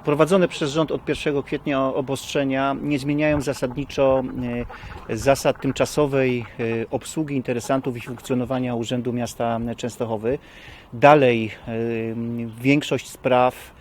Wprowadzone przez rząd od 1 kwietnia obostrzenia nie zmieniają zasadniczo e, zasad tymczasowej e, obsługi interesantów i funkcjonowania Urzędu Miasta Częstochowy. Dalej e, większość spraw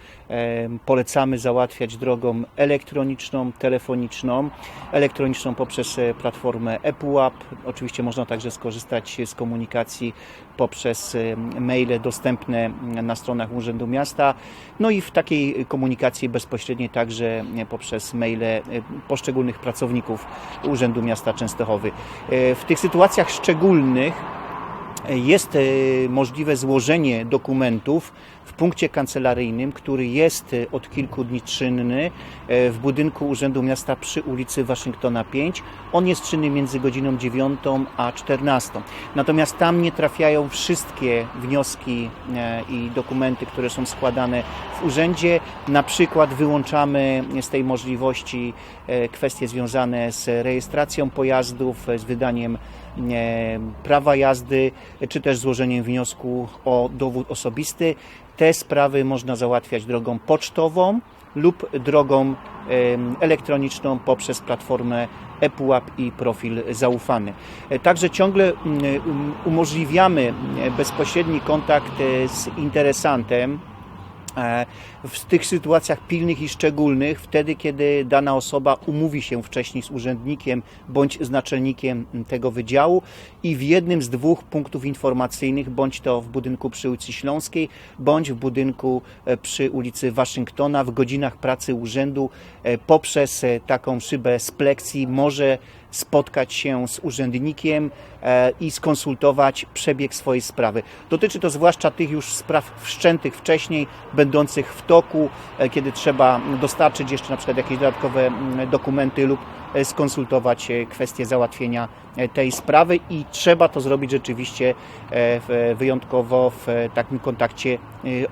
polecamy załatwiać drogą elektroniczną, telefoniczną, elektroniczną poprzez e, platformę ePUAP. Oczywiście można także skorzystać z komunikacji poprzez e, maile dostępne na stronach Urzędu Miasta. No i w takiej komunikacji bezpośredniej także e, poprzez maile poszczególnych pracowników Urzędu Miasta Częstochowy. W tych sytuacjach szczególnych jest e, możliwe złożenie dokumentów w punkcie kancelaryjnym, który jest e, od kilku dni czynny e, w budynku Urzędu Miasta przy ulicy Waszyngtona 5. On jest czynny między godziną 9 a 14. Natomiast tam nie trafiają wszystkie wnioski i dokumenty, które są składane w urzędzie. Na przykład wyłączamy z tej możliwości kwestie związane z rejestracją pojazdów, z wydaniem prawa jazdy, czy też złożeniem wniosku o dowód osobisty. Te sprawy można załatwiać drogą pocztową lub drogą em, elektroniczną poprzez platformę ePUAP i profil zaufany. E, Także ciągle umożliwiamy e, bezpośredni kontakt e, z interesantem, E, w tych sytuacjach pilnych i szczególnych, wtedy kiedy dana osoba umówi się wcześniej z urzędnikiem bądź z naczelnikiem tego wydziału i w jednym z dwóch punktów informacyjnych, bądź to w budynku przy ulicy Śląskiej, bądź w budynku e, przy ulicy Waszyngtona, w godzinach pracy urzędu e, poprzez e, taką szybę z pleksji może spotkać się z urzędnikiem e, i skonsultować przebieg swojej sprawy. Dotyczy to zwłaszcza tych już spraw wszczętych wcześniej, będących w toku, e, kiedy trzeba dostarczyć jeszcze na przykład jakieś dodatkowe mm, dokumenty lub e, skonsultować kwestię załatwienia tej sprawy i trzeba to zrobić rzeczywiście wyjątkowo w takim kontakcie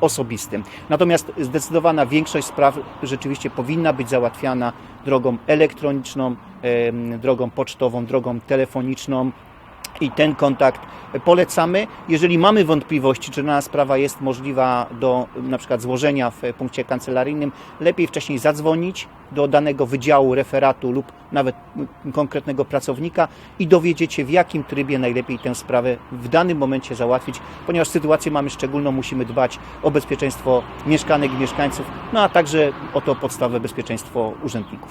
osobistym. Natomiast zdecydowana większość spraw rzeczywiście powinna być załatwiana drogą elektroniczną, drogą pocztową, drogą telefoniczną. I ten kontakt polecamy. Jeżeli mamy wątpliwości, czy dana sprawa jest możliwa do na przykład złożenia w punkcie kancelaryjnym, lepiej wcześniej zadzwonić do danego wydziału, referatu lub nawet konkretnego pracownika i dowiedzieć się, w jakim trybie najlepiej tę sprawę w danym momencie załatwić, ponieważ sytuację mamy szczególną, musimy dbać o bezpieczeństwo mieszkanek i mieszkańców, no a także o to podstawowe bezpieczeństwo urzędników.